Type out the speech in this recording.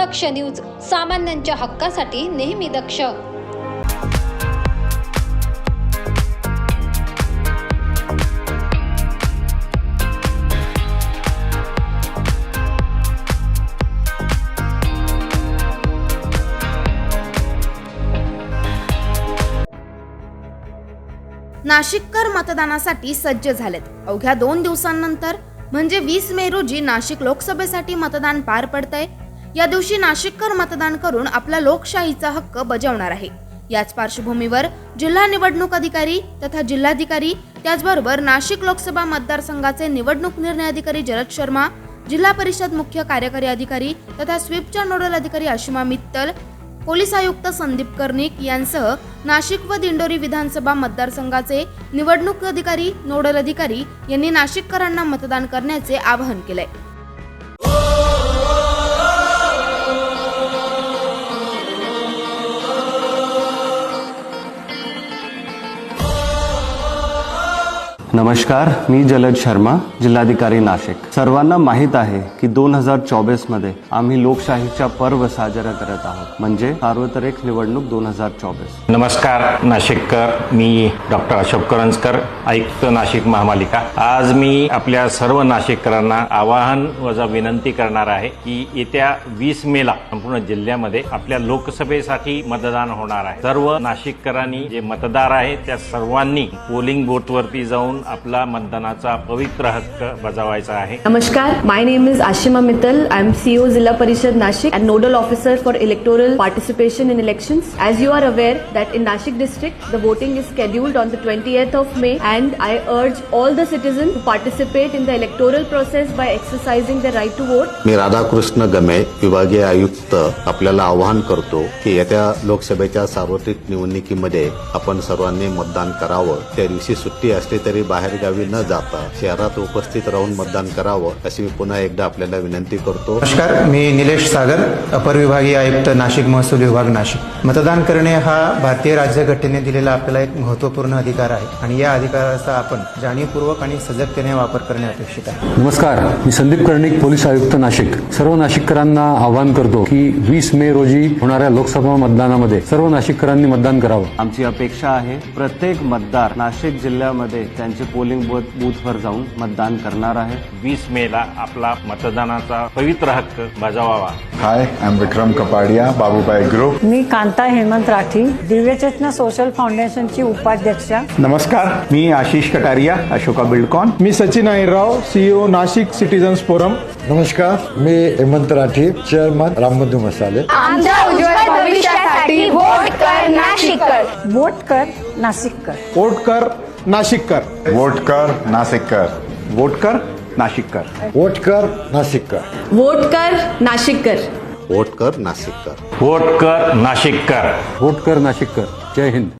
दक्ष news सामान्यांच्या हक्कासाठी नेहमी दक्ष. नाशिककर मतदानासाठी सज्ज झालेत. अवघ्या दोन दिवसांनंतर म्हणजे वीस मे रोजी नाशिक लोकसभेसाठी मतदान पार पडतंय या दिवशी नाशिककर मतदान करून आपला लोकशाहीचा हक्क बजावणार आहे. याच पार्श्वभूमीवर जिल्हा निवडणूक अधिकारी तथा जिल्हाधिकारी त्याचबरोबर नाशिक लोकसभा मतदारसंघाचे निवडणूक निर्णय अधिकारी जरद शर्मा जिल्हा परिषद मुख्य कार्यकारी अधिकारी तथा स्वीपच्या नोडल अधिकारी अशिमा मित्तल पोलीस आयुक्त संदीप कर्णिक यांसह नाशिक व दिंडोरी विधानसभा मतदारसंघाचे निवडणूक अधिकारी नोडल अधिकारी यांनी नाशिककरांना मतदान करण्याचे आवाहन केलंय. नमस्कार मी जलद शर्मा जिल्हाधिकारी नाशिक. सर्वांना माहीत आहे की दोन हजार चोवीसमध्ये आम्ही लोकशाहीचा पर्व साजरा करत आहोत. म्हणजे सार्वत्रिक निवडणूक दोन हजार चोवीस नमस्कार नाशिककर. मी डॉक्टर अशोक करंजकर आयुक्त नाशिक महापालिका. आज मी आपल्या सर्व नाशिककरांना आवाहन वजा विनंती करणार आहे की येत्या वीस मेला संपूर्ण जिल्ह्यामध्ये आपल्या लोकसभेसाठी मतदान होणार आहे. सर्व नाशिककरांनी जे मतदार आहेत त्या सर्वांनी पोलिंग बूथवरती जाऊन म्हणून आपला मतदानाचा पवित्र हक्क बजावायचा आहे. नमस्कार my name is Ashima Mittal I am CO Zilla Parishad Nashik and nodal officer for electoral participation in election as you are aware that in Nashik district the voting is scheduled on the twenty eighth of May and I urge all the citizen to participate in the electoral process by exercising the right to vote मी राधाकृष्ण गमे विभागीय आयुक्त आपल्याला आवाहन करतो की येत्या लोकसभेच्या सार्वत्रिक निवडणुकीमध्ये आपण सर्वांनी मतदान करावं. त्या दिवशी सुट्टी असली तरी बाहेरगावी न जाता शहरात उपस्थित राहून मतदान करावं अशी मी पुन्हा एकदा आपल्याला विनंती करतो. नमस्कार मी निलेश सागर अपर विभागीय आयुक्त नाशिक महसूल विभाग नाशिक. मतदान करणे हा भारतीय राज्यघटनेने दिलेला आपल्याला एक महत्त्वपूर्ण अधिकार आहे आणि या अधिकाराचा आपण जाणीवपूर्वक आणि सजगतेने वापर करणे अपेक्षित आहे. नमस्कार मी संदीप कर्णिक पोलीस आयुक्त नाशिक. सर्व नाशिककरांना आवाहन करतो की वीस मे रोजी होणाऱ्या लोकसभा मतदानामध्ये सर्व नाशिककरांनी मतदान करावं. आमची अपेक्षा आहे प्रत्येक मतदार नाशिक जिल्ह्यामध्ये त्यांचे पोलिंग बूथ बूथवर जाऊन मतदान करणार आहे. वीस मेला आपला मतदानाचा पवित्र हक्क बजावावा. Hi I am Vikram Kapadia Babubhai group me Kanta Hemant Rathi Divyachetana social फाउंडेशनची उपाध्यक्षा. नमस्कार मी आशिष कटारिया अशोका बिल्डकॉन. मी Sachin Ahirrao CEO Nashik citizens forum नमस्कार मी हेमंत राठी चेअरमन रामबंधू मसाले. आमच्या उज्ज्वल भविष्यासाठी वोट कर नाशिककर. वोट कर नाशिककर. वोट कर नाशिककर. वोट कर नाशिककर. वोटकर नाशिककर. वोट कर नाशिककर. वोट कर नाशिककर. वोट कर नाशिककर. वोट कर नाशिककर. वोट कर नाशिककर. जय हिंद.